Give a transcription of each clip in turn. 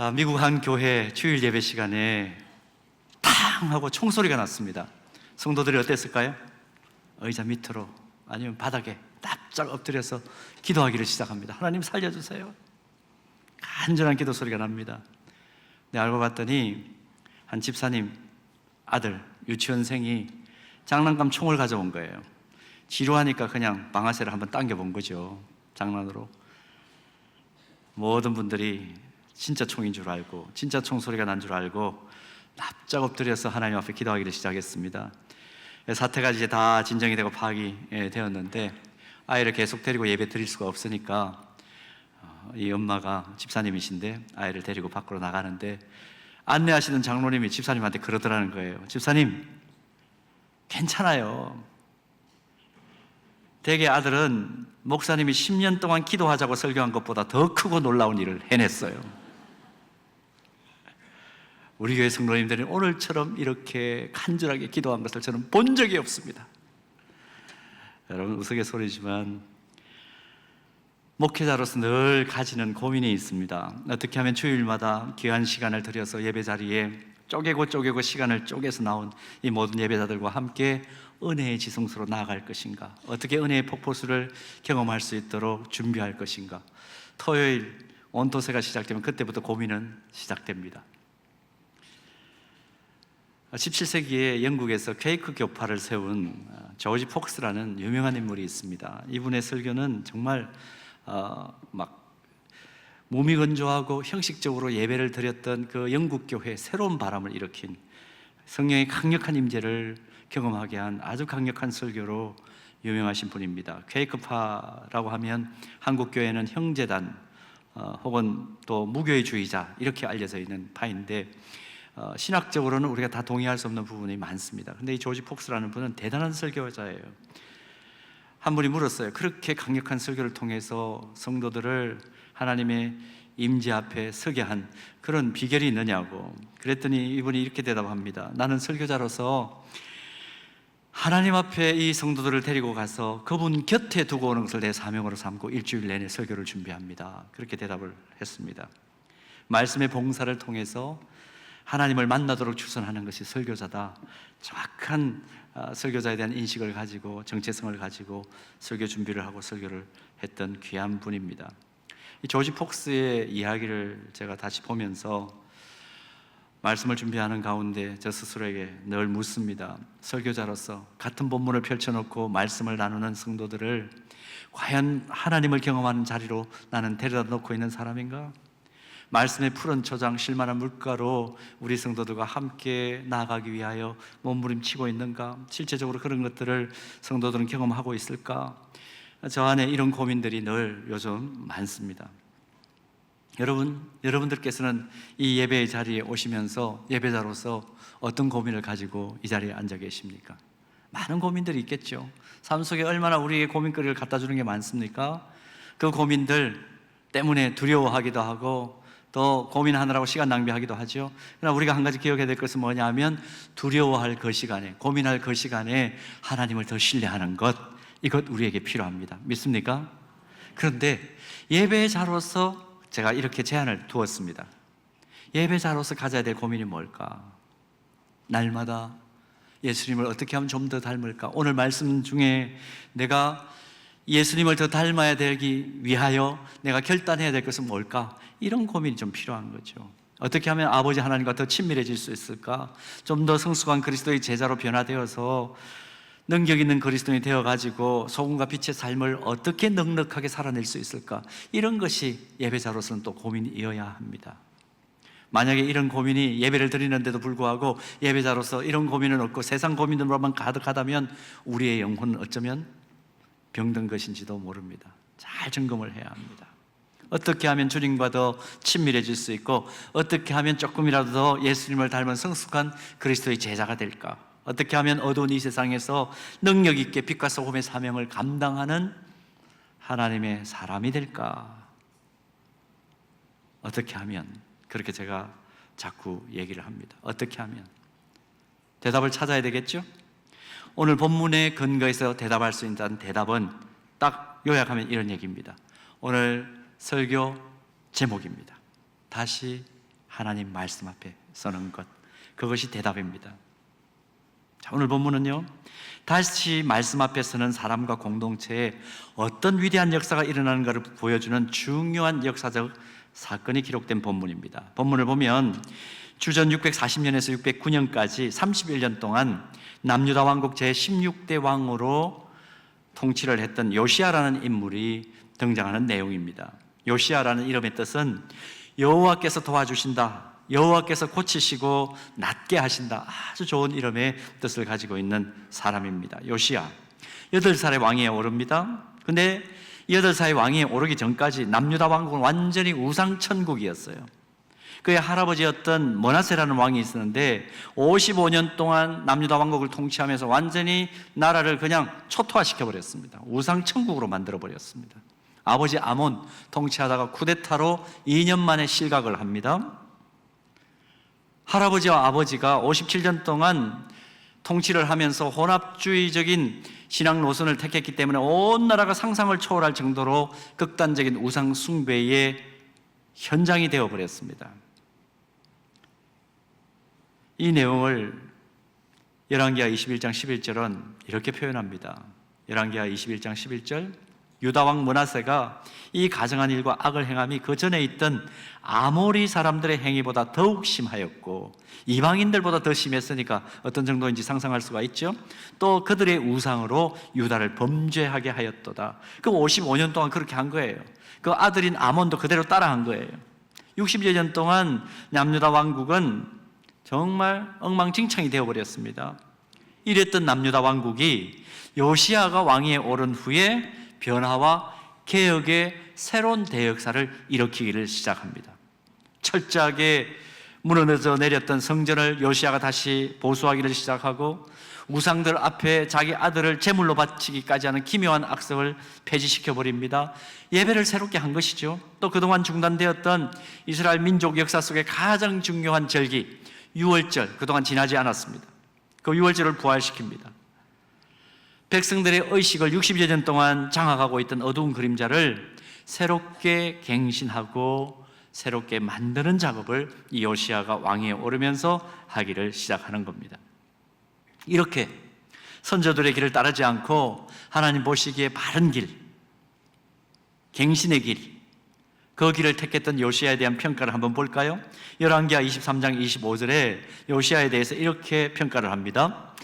아, 미국 한 교회 주일 예배 시간에 탕 하고 총소리가 났습니다. 성도들이 어땠을까요? 의자 밑으로 아니면 바닥에 납작 엎드려서 기도하기를 시작합니다. 하나님 살려주세요. 간절한 기도 소리가 납니다. 네, 알고 봤더니 한 집사님 아들 유치원생이 장난감 총을 가져온 거예요. 지루하니까 그냥 방아쇠를 한번 당겨본 거죠. 장난으로. 모든 분들이 진짜 총인 줄 알고 진짜 총 소리가 난 줄 알고 납작 엎드려서 하나님 앞에 기도하기를 시작했습니다. 사태가 이제 다 진정이 되고 파악이 예, 되었는데 아이를 계속 데리고 예배 드릴 수가 없으니까 어, 이 엄마가 집사님이신데 아이를 데리고 밖으로 나가는데 안내하시는 장로님이 집사님한테 그러더라는 거예요. 집사님 괜찮아요. 대개 아들은 목사님이 10년 동안 기도하자고 설교한 것보다 더 크고 놀라운 일을 해냈어요. 우리 교회 성도님들은 오늘처럼 이렇게 간절하게 기도한 것을 저는 본 적이 없습니다. 여러분 우스갯소리지만 목회자로서 늘 가지는 고민이 있습니다. 어떻게 하면 주일마다 귀한 시간을 들여서 예배 자리에 쪼개고 쪼개고 시간을 쪼개서 나온 이 모든 예배자들과 함께 은혜의 지성소로 나아갈 것인가? 어떻게 은혜의 폭포수를 경험할 수 있도록 준비할 것인가? 토요일 온도세가 시작되면 그때부터 고민은 시작됩니다. 17세기에 영국에서 케이크 교파를 세운 어, 조지 폭스라는 유명한 인물이 있습니다. 이분의 설교는 정말 어, 막 몸이 건조하고 형식적으로 예배를 드렸던 그 영국 교회에 새로운 바람을 일으킨 성령의 강력한 임재를 경험하게 한 아주 강력한 설교로 유명하신 분입니다. 케이크파라고 하면 한국 교회는 형제단 어, 혹은 또 무교회주의자 이렇게 알려져 있는 파인데 어, 신학적으로는 우리가 다 동의할 수 없는 부분이 많습니다. 근데 이 조지 폭스라는 분은 대단한 설교자예요. 한 분이 물었어요. 그렇게 강력한 설교를 통해서 성도들을 하나님의 임재 앞에 서게 한 그런 비결이 있느냐고. 그랬더니 이분이 이렇게 대답합니다. 나는 설교자로서 하나님 앞에 이 성도들을 데리고 가서 그분 곁에 두고 오는 것을 내 사명으로 삼고 일주일 내내 설교를 준비합니다. 그렇게 대답을 했습니다. 말씀의 봉사를 통해서 하나님을 만나도록 추선하는 것이 설교자다. 정확한 아, 설교자에 대한 인식을 가지고 정체성을 가지고 설교 준비를 하고 설교를 했던 귀한 분입니다. 이 조지 폭스의 이야기를 제가 다시 보면서 말씀을 준비하는 가운데 저 스스로에게 늘 묻습니다. 설교자로서 같은 본문을 펼쳐놓고 말씀을 나누는 성도들을 과연 하나님을 경험하는 자리로 나는 데려다 놓고 있는 사람인가? 말씀의 푸른 초장 실만한 물가로 우리 성도들과 함께 나아가기 위하여 몸부림치고 있는가? 실제적으로 그런 것들을 성도들은 경험하고 있을까? 저 안에 이런 고민들이 늘 요즘 많습니다. 여러분, 여러분들께서는 이 예배의 자리에 오시면서 예배자로서 어떤 고민을 가지고 이 자리에 앉아 계십니까? 많은 고민들이 있겠죠. 삶 속에 얼마나 우리의 고민거리를 갖다 주는 게 많습니까? 그 고민들 때문에 두려워하기도 하고 또 고민하느라고 시간 낭비하기도 하죠. 그러나 우리가 한 가지 기억해야 될 것은 뭐냐면 두려워할 그 시간에, 고민할 그 시간에 하나님을 더 신뢰하는 것, 이것 우리에게 필요합니다. 믿습니까? 그런데 예배자로서 제가 이렇게 제안을 두었습니다. 예배자로서 가져야 될 고민이 뭘까? 날마다 예수님을 어떻게 하면 좀 더 닮을까? 오늘 말씀 중에 내가 예수님을 더 닮아야 되기 위하여 내가 결단해야 될 것은 뭘까? 이런 고민이 좀 필요한 거죠. 어떻게 하면 아버지 하나님과 더 친밀해질 수 있을까? 좀 더 성숙한 그리스도의 제자로 변화되어서 능력 있는 그리스도인이 되어 가지고 소금과 빛의 삶을 어떻게 넉넉하게 살아낼 수 있을까? 이런 것이 예배자로서는 또 고민이어야 합니다. 만약에 이런 고민이 예배를 드리는데도 불구하고 예배자로서 이런 고민은 없고 세상 고민으로만 가득하다면 우리의 영혼은 어쩌면 병든 것인지도 모릅니다. 잘 점검을 해야 합니다. 어떻게 하면 주님과 더 친밀해질 수 있고 어떻게 하면 조금이라도 더 예수님을 닮은 성숙한 그리스도의 제자가 될까? 어떻게 하면 어두운 이 세상에서 능력 있게 빛과 소금의 사명을 감당하는 하나님의 사람이 될까? 어떻게 하면 그렇게 제가 자꾸 얘기를 합니다. 어떻게 하면 대답을 찾아야 되겠죠? 오늘 본문의 근거에서 대답할 수 있는 대답은 딱 요약하면 이런 얘기입니다. 오늘 설교 제목입니다. 다시 하나님 말씀 앞에 서는 것. 그것이 대답입니다. 자, 오늘 본문은요. 다시 말씀 앞에 서는 사람과 공동체에 어떤 위대한 역사가 일어나는가를 보여주는 중요한 역사적 사건이 기록된 본문입니다. 본문을 보면 주전 640년에서 609년까지 31년 동안 남유다 왕국 제16대 왕으로 통치를 했던 요시아라는 인물이 등장하는 내용입니다. 요시아라는 이름의 뜻은 여호와께서 도와주신다. 여호와께서 고치시고 낫게 하신다. 아주 좋은 이름의 뜻을 가지고 있는 사람입니다. 요시아. 여덟 살의 왕위에 오릅니다. 근데 여덟 살의 왕위에 오르기 전까지 남유다 왕국은 완전히 우상 천국이었어요. 그의 할아버지였던 머나세라는 왕이 있었는데 55년 동안 남유다 왕국을 통치하면서 완전히 나라를 그냥 초토화시켜 버렸습니다. 우상 천국으로 만들어 버렸습니다. 아버지 아몬 통치하다가 쿠데타로 2년 만에 실각을 합니다. 할아버지와 아버지가 57년 동안 통치를 하면서 혼합주의적인 신앙 노선을 택했기 때문에 온 나라가 상상을 초월할 정도로 극단적인 우상 숭배의 현장이 되어 버렸습니다. 이 내용을 열왕기하 21장 11절은 이렇게 표현합니다. 열왕기하 21장 11절 유다 왕 문하세가 이 가정한 일과 악을 행함이 그 전에 있던 아모리 사람들의 행위보다 더욱 심하였고 이방인들보다 더 심했으니까 어떤 정도인지 상상할 수가 있죠. 또 그들의 우상으로 유다를 범죄하게 하였도다. 그 55년 동안 그렇게 한 거예요. 그 아들인 아몬도 그대로 따라한 거예요. 60여 년 동안 남유다 왕국은 정말 엉망진창이 되어버렸습니다. 이랬던 남유다 왕국이 요시아가 왕위에 오른 후에 변화와 개혁의 새로운 대역사를 일으키기를 시작합니다. 철저하게 무너져 내렸던 성전을 요시아가 다시 보수하기를 시작하고 우상들 앞에 자기 아들을 제물로 바치기까지 하는 기묘한 악습을 폐지시켜 버립니다. 예배를 새롭게 한 것이죠. 또 그동안 중단되었던 이스라엘 민족 역사 속에 가장 중요한 절기 유월절 그동안 지나지 않았습니다. 그 유월절을 부활시킵니다. 백성들의 의식을 60여 년 동안 장악하고 있던 어두운 그림자를 새롭게 갱신하고 새롭게 만드는 작업을 이 요시아가 왕위에 오르면서 하기를 시작하는 겁니다. 이렇게 선조들의 길을 따르지 않고 하나님 보시기에 바른 길, 갱신의 길, 그 길을 택했던 요시아에 대한 평가를 한번 볼까요? 열왕기하 23장 25절에 요시아에 대해서 이렇게 평가를 합니다.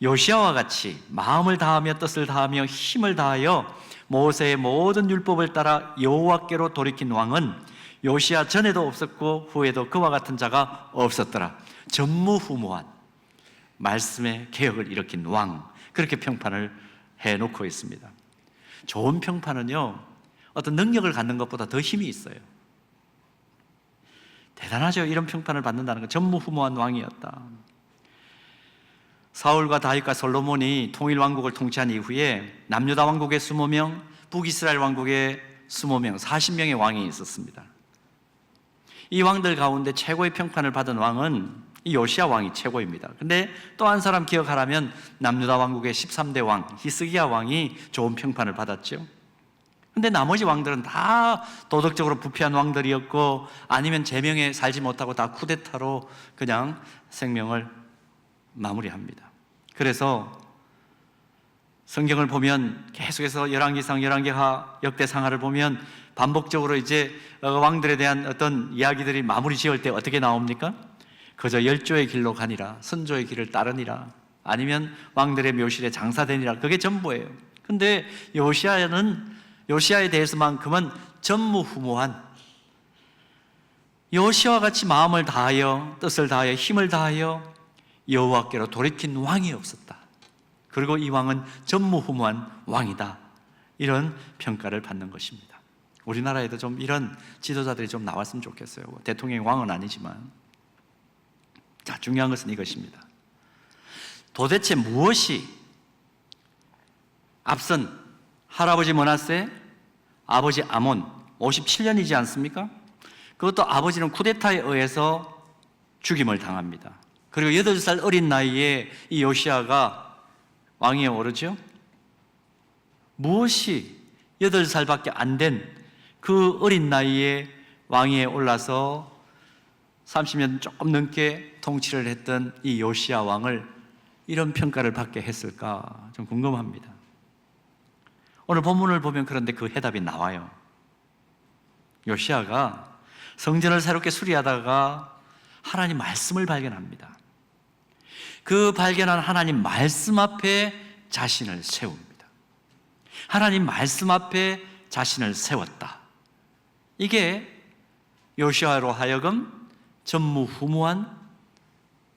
요시아와 같이 마음을 다하며 뜻을 다하며 힘을 다하여 모세의 모든 율법을 따라 여호와께로 돌이킨 왕은 요시아 전에도 없었고 후에도 그와 같은 자가 없었더라. 전무후무한 말씀의 개혁을 일으킨 왕 그렇게 평판을 해놓고 있습니다. 좋은 평판은요 어떤 능력을 갖는 것보다 더 힘이 있어요. 대단하죠. 이런 평판을 받는다는 건 전무후무한 왕이었다. 사울과 다윗과 솔로몬이 통일 왕국을 통치한 이후에 남유다 왕국에 20명, 북이스라엘 왕국에 20명, 40명의 왕이 있었습니다. 이 왕들 가운데 최고의 평판을 받은 왕은 이 요시아 왕이 최고입니다. 근데 또 한 사람 기억하라면 남유다 왕국의 13대 왕 히스기야 왕이 좋은 평판을 받았죠. 근데 나머지 왕들은 다 도덕적으로 부패한 왕들이었고 아니면 제명에 살지 못하고 다 쿠데타로 그냥 생명을 마무리합니다. 그래서 성경을 보면 계속해서 열왕기상, 열왕기하, 역대상하를 보면 반복적으로 이제 어, 왕들에 대한 어떤 이야기들이 마무리 지을 때 어떻게 나옵니까? 그저 열조의 길로 가니라, 선조의 길을 따르니라, 아니면 왕들의 묘실에 장사되니라. 그게 전부예요. 근데 요시아는 요시아에 대해서만큼은 전무후무한 요시아와 같이 마음을 다하여 뜻을 다하여 힘을 다하여 여호와께로 돌이킨 왕이 없었다. 그리고 이 왕은 전무후무한 왕이다. 이런 평가를 받는 것입니다. 우리나라에도 좀 이런 지도자들이 좀 나왔으면 좋겠어요. 대통령이 왕은 아니지만. 자, 중요한 것은 이것입니다. 도대체 무엇이 앞선 할아버지 머나세, 아버지 아몬 57년이지 않습니까? 그것도 아버지는 쿠데타에 의해서 죽임을 당합니다. 그리고 8살 어린 나이에 이 요시아가 왕위에 오르죠? 무엇이 8살밖에 안 된 그 어린 나이에 왕위에 올라서 30년 조금 넘게 통치를 했던 이 요시아 왕을 이런 평가를 받게 했을까 좀 궁금합니다. 오늘 본문을 보면 그런데 그 해답이 나와요. 요시아가 성전을 새롭게 수리하다가 하나님 말씀을 발견합니다. 그 발견한 하나님 말씀 앞에 자신을 세웁니다. 하나님 말씀 앞에 자신을 세웠다. 이게 요시아로 하여금 전무후무한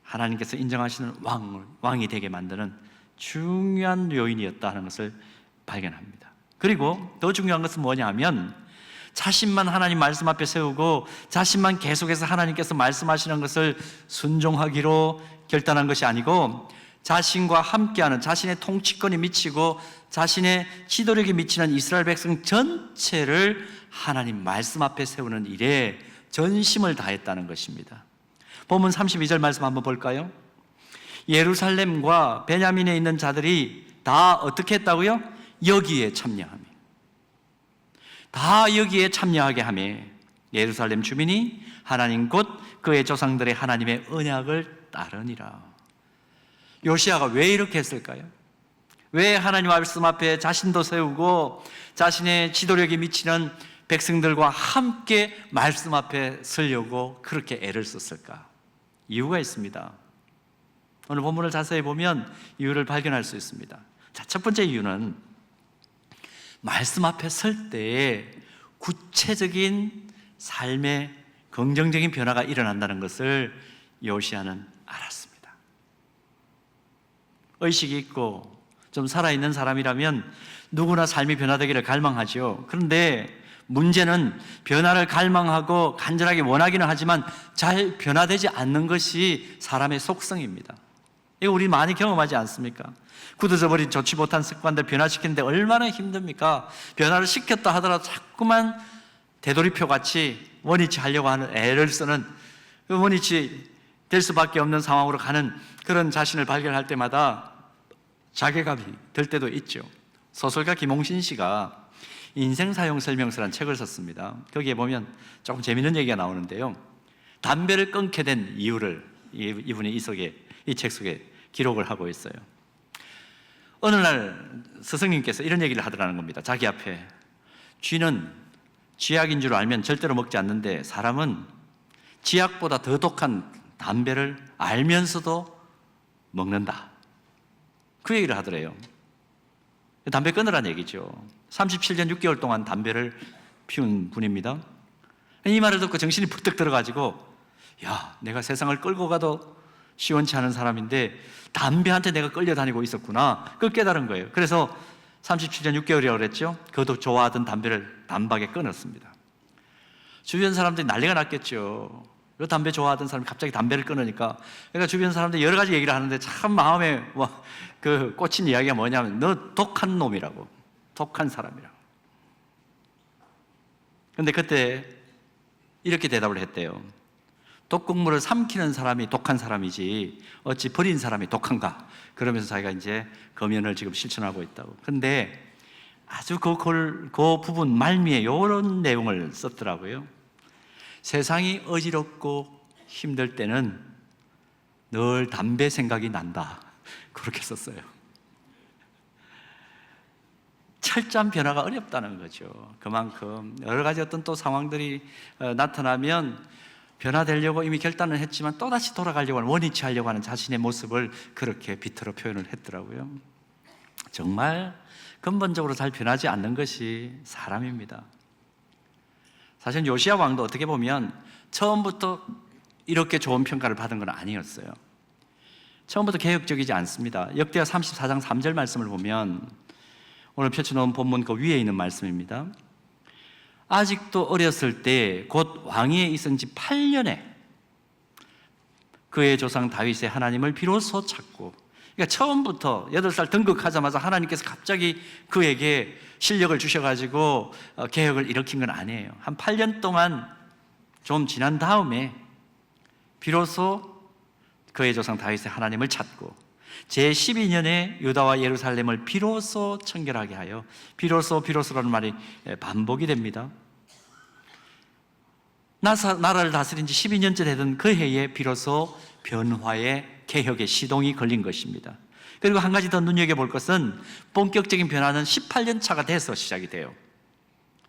하나님께서 인정하시는 왕, 왕이 되게 만드는 중요한 요인이었다 하는 것을 발견합니다. 그리고 더 중요한 것은 뭐냐면 자신만 하나님 말씀 앞에 세우고 자신만 계속해서 하나님께서 말씀하시는 것을 순종하기로 결단한 것이 아니고 자신과 함께하는 자신의 통치권이 미치고 자신의 지도력이 미치는 이스라엘 백성 전체를 하나님 말씀 앞에 세우는 일에 전심을 다했다는 것입니다. 본문 32절 말씀 한번 볼까요? 예루살렘과 베냐민에 있는 자들이 다 어떻게 했다고요? 여기에 참여하며 다 여기에 참여하게 하며 예루살렘 주민이 하나님 곧 그의 조상들의 하나님의 언약을 따르니라. 요시아가 왜 이렇게 했을까요? 왜 하나님 말씀 앞에 자신도 세우고 자신의 지도력이 미치는 백성들과 함께 말씀 앞에 서려고 그렇게 애를 썼을까? 이유가 있습니다. 오늘 본문을 자세히 보면 이유를 발견할 수 있습니다. 자, 첫 번째 이유는 말씀 앞에 설 때에 구체적인 삶의 긍정적인 변화가 일어난다는 것을 요시아는 알았습니다. 의식이 있고 좀 살아있는 사람이라면 누구나 삶이 변화되기를 갈망하죠. 그런데 문제는 변화를 갈망하고 간절하게 원하기는 하지만 잘 변화되지 않는 것이 사람의 속성입니다. 이거 우리 많이 경험하지 않습니까? 굳어져 버린 좋지 못한 습관들 변화시키는데 얼마나 힘듭니까? 변화를 시켰다 하더라도 자꾸만 되돌이표 같이 원위치 하려고 하는 애를 쓰는 그 원위치 될 수밖에 없는 상황으로 가는 그런 자신을 발견할 때마다 자괴감이 들 때도 있죠. 소설가 김홍신 씨가 인생 사용 설명서라는 책을 썼습니다. 거기에 보면 조금 재밌는 얘기가 나오는데요. 담배를 끊게 된 이유를 이분이 이 속에 이 책 속에 기록을 하고 있어요. 어느 날 스승님께서 이런 얘기를 하더라는 겁니다. 자기 앞에 쥐는 쥐약인 줄 알면 절대로 먹지 않는데 사람은 쥐약보다 더 독한 담배를 알면서도 먹는다. 그 얘기를 하더래요. 담배 끊으란 얘기죠. 37년 6개월 동안 담배를 피운 분입니다. 이 말을 듣고 정신이 부뜩 들어가지고 야, 내가 세상을 끌고 가도 시원치 않은 사람인데 담배한테 내가 끌려다니고 있었구나. 그걸 깨달은 거예요. 그래서 37년 6개월이라고 그랬죠. 그것도 좋아하던 담배를 단박에 끊었습니다. 주변 사람들이 난리가 났겠죠. 그 담배 좋아하던 사람이 갑자기 담배를 끊으니까 그러니까 주변 사람들이 여러 가지 얘기를 하는데 참 마음에 뭐그 꽂힌 이야기가 뭐냐면 너 독한 놈이라고 독한 사람이라고 근데 그때 이렇게 대답을 했대요 독국물을 삼키는 사람이 독한 사람이지 어찌 버린 사람이 독한가 그러면서 자기가 이제 검연을 지금 실천하고 있다고 근데 아주 그, 그, 그 부분 말미에 이런 내용을 썼더라고요 세상이 어지럽고 힘들 때는 늘 담배 생각이 난다. 그렇게 썼어요. 철저한 변화가 어렵다는 거죠. 그만큼 여러 가지 어떤 또 상황들이 어, 나타나면 변화되려고 이미 결단을 했지만 또다시 돌아가려고 하는 원위치 하려고 하는 자신의 모습을 그렇게 비틀어 표현을 했더라고요. 정말 근본적으로 잘 변하지 않는 것이 사람입니다. 사실 요시아 왕도 어떻게 보면 처음부터 이렇게 좋은 평가를 받은 건 아니었어요. 처음부터 개혁적이지 않습니다. 역대하 34장 3절 말씀을 보면 오늘 펼쳐놓은 본문 그 위에 있는 말씀입니다. 아직도 어렸을 때 곧 왕위에 있은 지 8년에 그의 조상 다윗의 하나님을 비로소 찾고 그러니까 처음부터 8살 등극하자마자 하나님께서 갑자기 그에게 실력을 주셔가지고 어, 개혁을 일으킨 건 아니에요. 한 8년 동안 좀 지난 다음에 비로소 그의 조상 다윗의 하나님을 찾고 제 12년에 유다와 예루살렘을 비로소 청결하게 하여 비로소 비로소라는 말이 반복이 됩니다. 나사, 나라를 다스린 지 12년째 되던 그 해에 비로소 변화의 개혁의 시동이 걸린 것입니다. 그리고 한 가지 더 눈여겨볼 것은 본격적인 변화는 18년 차가 돼서 시작이 돼요.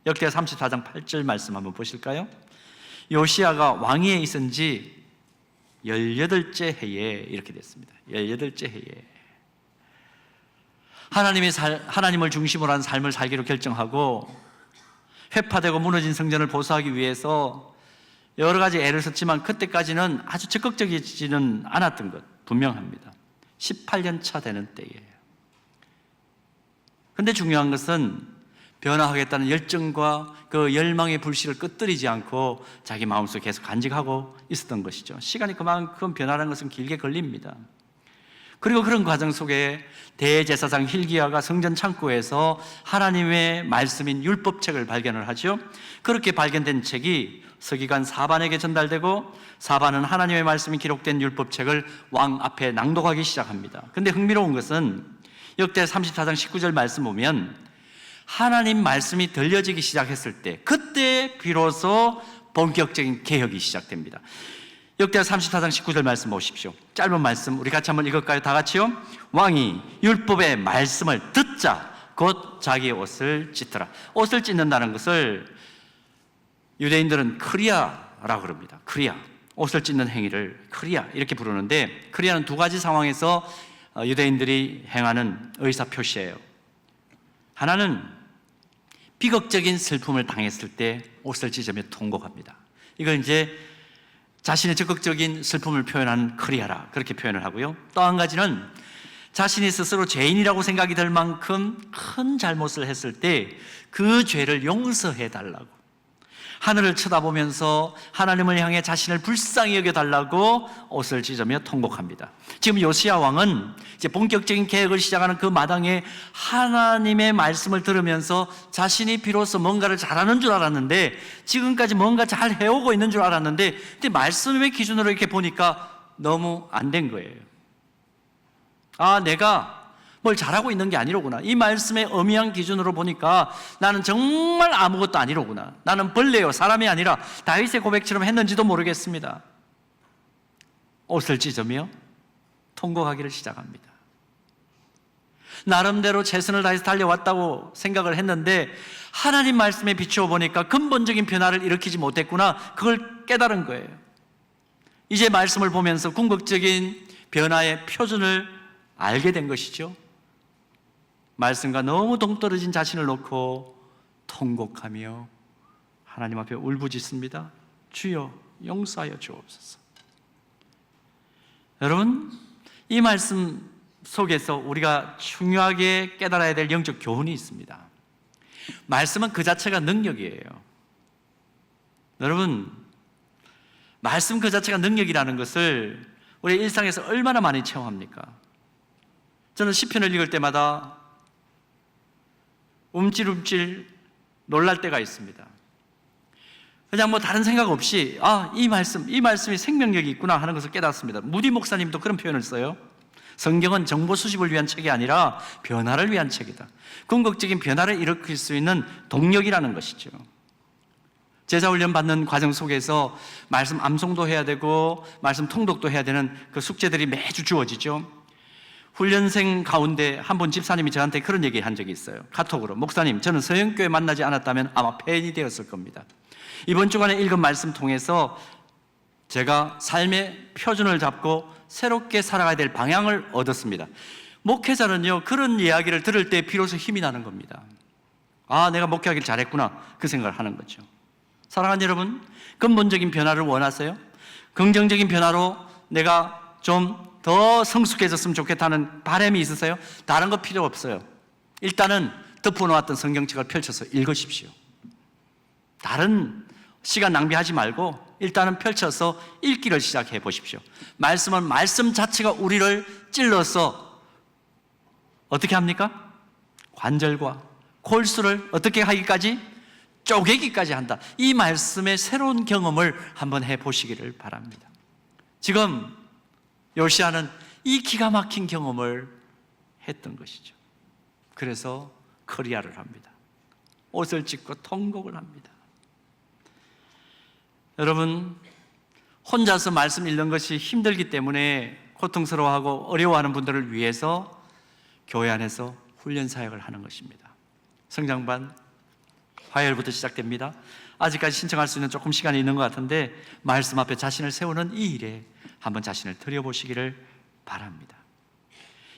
역대 34장 8절 말씀 한번 보실까요? 요시아가 왕위에 있은 지 18째 해에 이렇게 됐습니다. 18째 해에. 하나님의 살, 하나님을 중심으로 한 삶을 살기로 결정하고 회파되고 무너진 성전을 보수하기 위해서 여러 가지 애를 썼지만 그때까지는 아주 적극적이지는 않았던 것 분명합니다. 18년 차 되는 때예요. 근데 중요한 것은 변화하겠다는 열정과 그 열망의 불씨를 끄뜨리지 않고 자기 마음속에 계속 간직하고 있었던 것이죠. 시간이 그만큼 변화라는 것은 길게 걸립니다. 그리고 그런 과정 속에 대제사장 힐기야가 성전 창고에서 하나님의 말씀인 율법책을 발견을 하죠. 그렇게 발견된 책이 서기관 사반에게 전달되고 사반은 하나님의 말씀이 기록된 율법책을 왕 앞에 낭독하기 시작합니다. 근데 흥미로운 것은 역대 34장 19절 말씀 보면 하나님 말씀이 들려지기 시작했을 때 그때 비로소 본격적인 개혁이 시작됩니다. 역대 34장 19절 말씀 보십시오. 짧은 말씀 우리 같이 한번 읽을까요? 다 같이요. 왕이 율법의 말씀을 듣자 곧 자기의 옷을 찢더라. 옷을 찢는다는 것을 유대인들은 크리아라고 그럽니다. 크리아. 옷을 찢는 행위를 크리아 이렇게 부르는데 크리아는 두 가지 상황에서 어, 유대인들이 행하는 의사 표시예요. 하나는 비극적인 슬픔을 당했을 때 옷을 찢으며 통곡합니다. 이걸 이제 자신의 적극적인 슬픔을 표현하는 크리아라 그렇게 표현을 하고요. 또 한 가지는 자신이 스스로 죄인이라고 생각이 들 만큼 큰 잘못을 했을 때 그 죄를 용서해 달라고 하늘을 쳐다보면서 하나님을 향해 자신을 불쌍히 여겨 달라고 옷을 찢으며 통곡합니다. 지금 요시야 왕은 이제 본격적인 계획을 시작하는 그 마당에 하나님의 말씀을 들으면서 자신이 비로소 뭔가를 잘하는 줄 알았는데 지금까지 뭔가 잘 해오고 있는 줄 알았는데 근데 말씀의 기준으로 이렇게 보니까 너무 안 된 거예요. 아, 내가 뭘 잘하고 있는 게 아니로구나. 이 말씀의 엄미한 기준으로 보니까 나는 정말 아무것도 아니로구나. 나는 벌레요. 사람이 아니라 다윗의 고백처럼 했는지도 모르겠습니다. 옷을 찢으며 통곡하기를 시작합니다. 나름대로 최선을 다해서 달려왔다고 생각을 했는데 하나님 말씀에 비추어 보니까 근본적인 변화를 일으키지 못했구나. 그걸 깨달은 거예요. 이제 말씀을 보면서 궁극적인 변화의 표준을 알게 된 것이죠. 말씀과 너무 동떨어진 자신을 놓고 통곡하며 하나님 앞에 울부짖습니다. 주여 용서하여 주옵소서. 여러분, 이 말씀 속에서 우리가 중요하게 깨달아야 될 영적 교훈이 있습니다. 말씀은 그 자체가 능력이에요. 여러분, 말씀 그 자체가 능력이라는 것을 우리 일상에서 얼마나 많이 체험합니까? 저는 시편을 읽을 때마다 움찔움찔 놀랄 때가 있습니다. 그냥 뭐 다른 생각 없이 아, 이 말씀, 이 말씀이 생명력이 있구나 하는 것을 깨닫습니다. 무디 목사님도 그런 표현을 써요. 성경은 정보 수집을 위한 책이 아니라 변화를 위한 책이다. 궁극적인 변화를 일으킬 수 있는 동력이라는 것이죠. 제자 훈련 받는 과정 속에서 말씀 암송도 해야 되고 말씀 통독도 해야 되는 그 숙제들이 매주 주어지죠. 훈련생 가운데 한 분 집사님이 저한테 그런 얘기 한 적이 있어요. 카톡으로. 목사님, 저는 서영교회 만나지 않았다면 아마 폐인이 되었을 겁니다. 이번 주간에 읽은 말씀 통해서 제가 삶의 표준을 잡고 새롭게 살아가야 될 방향을 얻었습니다. 목회자는요, 그런 이야기를 들을 때 비로소 힘이 나는 겁니다. 아, 내가 목회하길 잘했구나. 그 생각을 하는 거죠. 사랑하는 여러분, 근본적인 변화를 원하세요? 긍정적인 변화로 내가 좀 더 성숙해졌으면 좋겠다는 바람이 있으세요? 다른 거 필요 없어요. 일단은 덮어놓았던 성경책을 펼쳐서 읽으십시오. 다른 시간 낭비하지 말고 일단은 펼쳐서 읽기를 시작해 보십시오. 말씀은 말씀 자체가 우리를 찔러서 어떻게 합니까? 관절과 골수를 어떻게 하기까지? 쪼개기까지 한다. 이 말씀의 새로운 경험을 한번 해 보시기를 바랍니다. 지금 요시아는 이 기가 막힌 경험을 했던 것이죠. 그래서 커리아를 합니다. 옷을 찢고 통곡을 합니다. 여러분 혼자서 말씀 읽는 것이 힘들기 때문에 고통스러워하고 어려워하는 분들을 위해서 교회 안에서 훈련 사역을 하는 것입니다. 성장반 화요일부터 시작됩니다. 아직까지 신청할 수 있는 조금 시간이 있는 것 같은데 말씀 앞에 자신을 세우는 이 일에 한번 자신을 들여보시기를 바랍니다.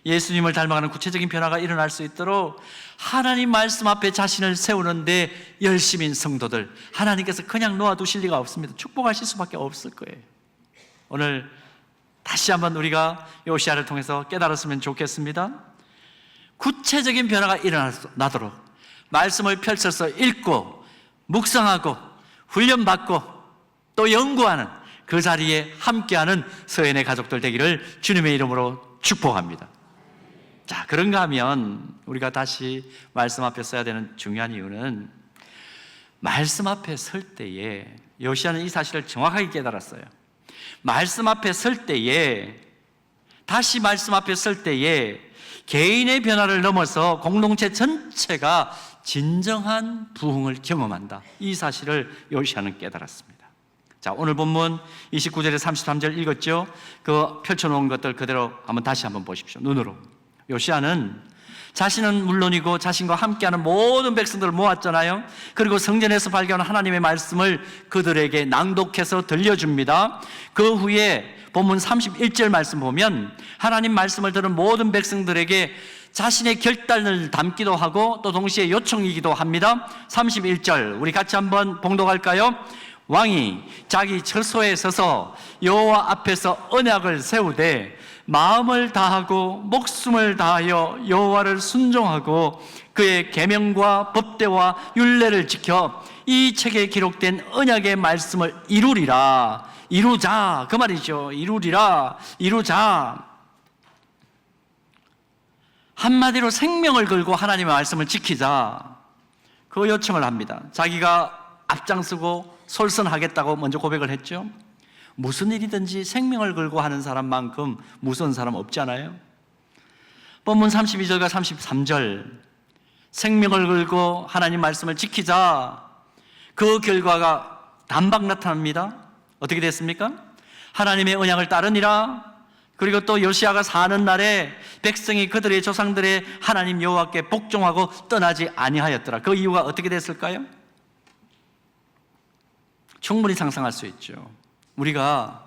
예수님을 닮아가는 구체적인 변화가 일어날 수 있도록 하나님 말씀 앞에 자신을 세우는데 열심인 성도들 하나님께서 그냥 놓아두실 리가 없습니다. 축복하실 수밖에 없을 거예요. 오늘 다시 한번 우리가 요시아를 통해서 깨달았으면 좋겠습니다. 구체적인 변화가 일어나도록 말씀을 펼쳐서 읽고 묵상하고 훈련받고 또 연구하는 그 자리에 함께하는 서연의 가족들 되기를 주님의 이름으로 축복합니다. 자, 그런가 하면 우리가 다시 말씀 앞에 써야 되는 중요한 이유는 말씀 앞에 설 때에 요시아는 이 사실을 정확하게 깨달았어요. 말씀 앞에 설 때에 다시 말씀 앞에 설 때에 개인의 변화를 넘어서 공동체 전체가 진정한 부흥을 경험한다. 이 사실을 요시아는 깨달았습니다. 자, 오늘 본문 29절에 33절 읽었죠? 그 펼쳐놓은 것들 그대로 한번 다시 한번 보십시오. 눈으로. 요시아는 자신은 물론이고 자신과 함께하는 모든 백성들을 모았잖아요. 그리고 성전에서 발견한 하나님의 말씀을 그들에게 낭독해서 들려줍니다. 그 후에 본문 31절 말씀 보면 하나님 말씀을 들은 모든 백성들에게 자신의 결단을 담기도 하고 또 동시에 요청이기도 합니다. 31절 우리 같이 한번 봉독할까요? 왕이 자기 처소에 서서 여호와 앞에서 언약을 세우되 마음을 다하고 목숨을 다하여 여호와를 순종하고 그의 계명과 법대와 율례를 지켜 이 책에 기록된 언약의 말씀을 이루리라. 이루자. 그 말이죠. 이루리라. 이루자. 한마디로 생명을 걸고 하나님의 말씀을 지키자. 그 요청을 합니다. 자기가 앞장서고 솔선하겠다고 먼저 고백을 했죠 무슨 일이든지 생명을 걸고 하는 사람만큼 무서운 사람 없잖아요. 본문 32절과 33절 생명을 걸고 하나님 말씀을 지키자 그 결과가 단박 나타납니다. 어떻게 됐습니까? 하나님의 언약을 따르니라 그리고 또 요시아가 사는 날에 백성이 그들의 조상들의 하나님 여호와께 복종하고 떠나지 아니하였더라. 그 이유가 어떻게 됐을까요? 충분히 상상할 수 있죠. 우리가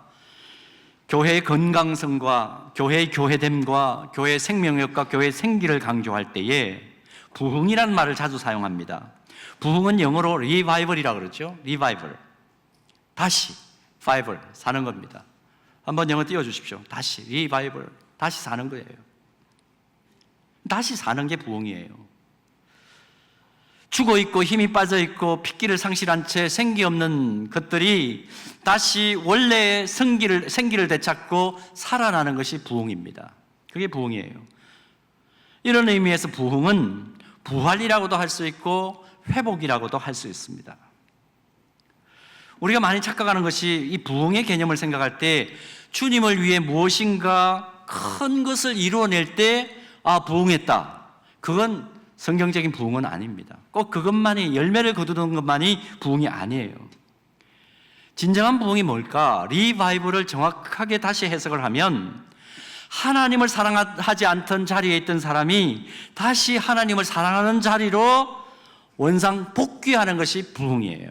교회의 건강성과 교회의 교회됨과 교회의 생명력과 교회의 생기를 강조할 때에 부흥이라는 말을 자주 사용합니다. 부흥은 영어로 리바이벌이라고 그러죠. 리바이벌. 다시 파이벌 사는 겁니다. 한번 영어 띄워 주십시오. 다시 리바이벌. 다시 사는 거예요. 다시 사는 게 부흥이에요. 죽어 있고 힘이 빠져 있고 핏기를 상실한 채 생기 없는 것들이 다시 원래의 생기를 생기를 되찾고 살아나는 것이 부흥입니다. 그게 부흥이에요. 이런 의미에서 부흥은 부활이라고도 할 수 있고 회복이라고도 할 수 있습니다. 우리가 많이 착각하는 것이 이 부흥의 개념을 생각할 때 주님을 위해 무엇인가 큰 것을 이루어낼 때 아, 부흥했다. 그건 성경적인 부흥은 아닙니다. 꼭 그것만이 열매를 거두는 것만이 부흥이 아니에요. 진정한 부흥이 뭘까? 리바이브를 정확하게 다시 해석을 하면 하나님을 사랑하지 않던 자리에 있던 사람이 다시 하나님을 사랑하는 자리로 원상 복귀하는 것이 부흥이에요.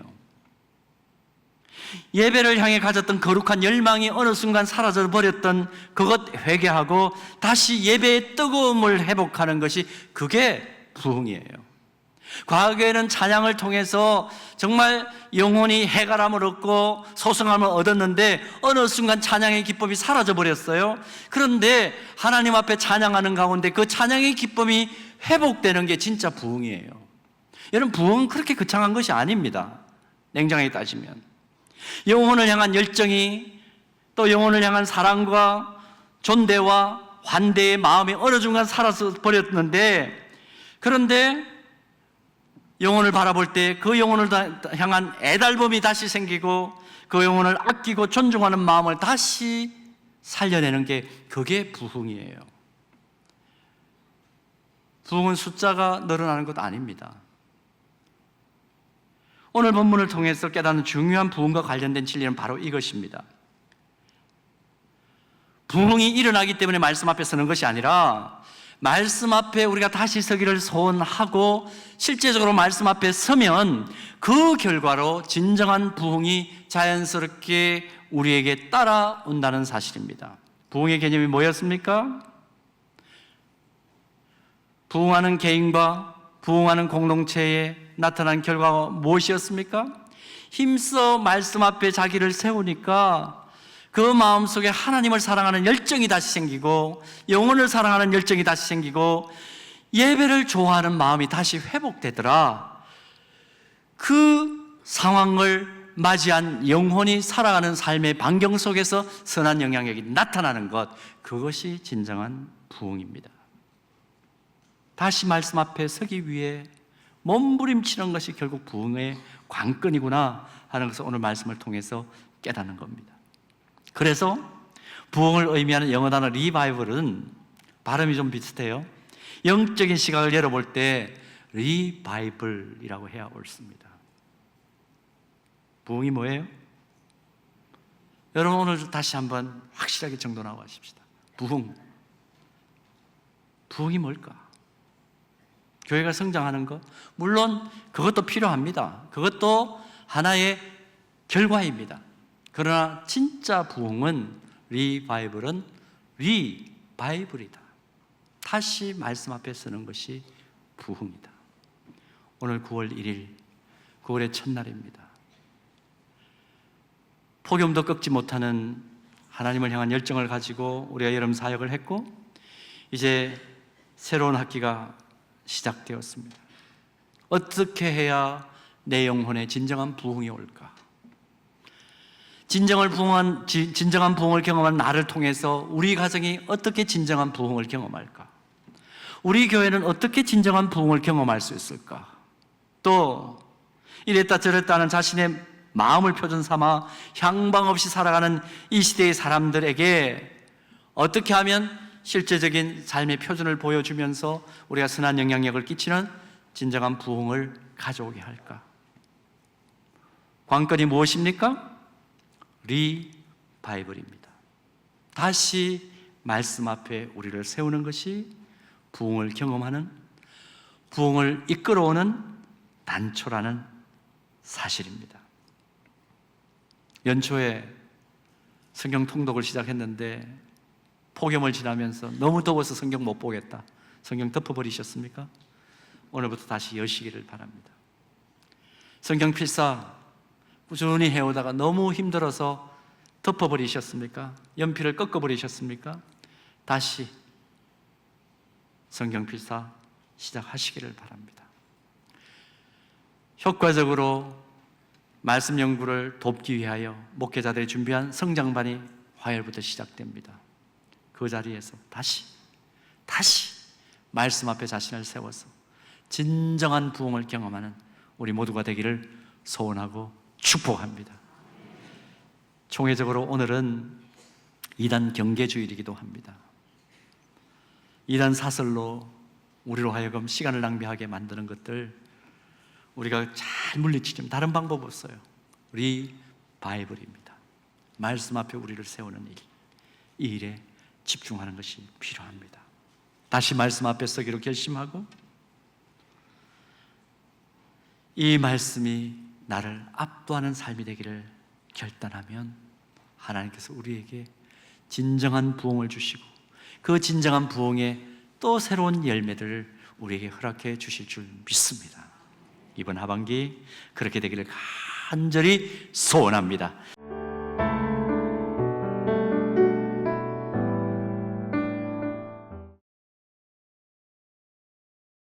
예배를 향해 가졌던 거룩한 열망이 어느 순간 사라져 버렸던 그것 회개하고 다시 예배의 뜨거움을 회복하는 것이 그게 부흥이에요. 과거에는 찬양을 통해서 정말 영혼이 해가람을 얻고 소성함을 얻었는데 어느 순간 찬양의 기쁨이 사라져 버렸어요. 그런데 하나님 앞에 찬양하는 가운데 그 찬양의 기쁨이 회복되는 게 진짜 부흥이에요. 여러분 부흥은 그렇게 거창한 것이 아닙니다. 냉정하게 따지면 영혼을 향한 열정이 또 영혼을 향한 사랑과 존대와 환대의 마음이 어느 순간 사라져 버렸는데 그런데 영혼을 바라볼 때 그 영혼을 향한 애달범이 다시 생기고 그 영혼을 아끼고 존중하는 마음을 다시 살려내는 게 그게 부흥이에요. 부흥은 숫자가 늘어나는 것 아닙니다. 오늘 본문을 통해서 깨닫는 중요한 부흥과 관련된 진리는 바로 이것입니다. 부흥이 일어나기 때문에 말씀 앞에 서는 것이 아니라 말씀 앞에 우리가 다시 서기를 소원하고 실제적으로 말씀 앞에 서면 그 결과로 진정한 부흥이 자연스럽게 우리에게 따라온다는 사실입니다. 부흥의 개념이 뭐였습니까? 부흥하는 개인과 부흥하는 공동체에 나타난 결과가 무엇이었습니까? 힘써 말씀 앞에 자기를 세우니까 그 마음속에 하나님을 사랑하는 열정이 다시 생기고 영혼을 사랑하는 열정이 다시 생기고 예배를 좋아하는 마음이 다시 회복되더라. 그 상황을 맞이한 영혼이 살아가는 삶의 반경 속에서 선한 영향력이 나타나는 것, 그것이 진정한 부흥입니다. 다시 말씀 앞에 서기 위해 몸부림치는 것이 결국 부흥의 관건이구나 하는 것을 오늘 말씀을 통해서 깨닫는 겁니다. 그래서 부흥을 의미하는 영어 단어 리바이벌은 발음이 좀 비슷해요. 영적인 시각을 열어볼 때 리바이벌이라고 해야 옳습니다. 부흥이 뭐예요? 여러분 오늘 다시 한번 확실하게 정돈하고 하십시다. 부흥. 부흥이 뭘까? 교회가 성장하는 것 물론 그것도 필요합니다. 그것도 하나의 결과입니다. 그러나 진짜 부흥은 리바이블은 리바이블이다. 다시 말씀 앞에 서는 것이 부흥이다. 오늘 9월 1일 9월의 첫날입니다. 폭염도 꺾지 못하는 하나님을 향한 열정을 가지고 우리가 여름 사역을 했고 이제 새로운 학기가 시작되었습니다. 어떻게 해야 내 영혼에 진정한 부흥이 올까? 진정을 부흥한 지- 진정한 부흥을 경험한 나를 통해서 우리 가정이 어떻게 진정한 부흥을 경험할까? 우리 교회는 어떻게 진정한 부흥을 경험할 수 있을까? 또 이랬다 저랬다 하는 자신의 마음을 표준 삼아 향방 없이 살아가는 이 시대의 사람들에게 어떻게 하면 실제적인 삶의 표준을 보여주면서 우리가 선한 영향력을 끼치는 진정한 부흥을 가져오게 할까? 관건이 무엇입니까? 리바이블입니다. 다시 말씀 앞에 우리를 세우는 것이 부흥을 경험하는 부흥을 이끌어오는 단초라는 사실입니다. 연초에 성경 통독을 시작했는데 폭염을 지나면서 너무 더워서 성경 못 보겠다. 성경 덮어버리셨습니까? 오늘부터 다시 여시기를 바랍니다. 성경 필사 꾸준히 해오다가 너무 힘들어서 덮어버리셨습니까? 연필을 꺾어버리셨습니까? 다시 성경 필사 시작하시기를 바랍니다. 효과적으로 말씀 연구를 돕기 위하여 목회자들이 준비한 성장반이 화요일부터 시작됩니다. 그 자리에서 다시 다시 말씀 앞에 자신을 세워서 진정한 부흥을 경험하는 우리 모두가 되기를 소원하고 축복합니다. 총회적으로 오늘은 이단 경계주일이기도 합니다. 이단 사설로 우리로 하여금 시간을 낭비하게 만드는 것들 우리가 잘 물리치면 다른 방법 없어요. 우리 바이블입니다. 말씀 앞에 우리를 세우는 일, 이 일에 집중하는 것이 필요합니다. 다시 말씀 앞에 서기로 결심하고 이 말씀이 나를 압도하는 삶이 되기를 결단하면 하나님께서 우리에게 진정한 부흥을 주시고 그 진정한 부흥에 또 새로운 열매들을 우리에게 허락해 주실 줄 믿습니다. 이번 하반기 그렇게 되기를 간절히 소원합니다.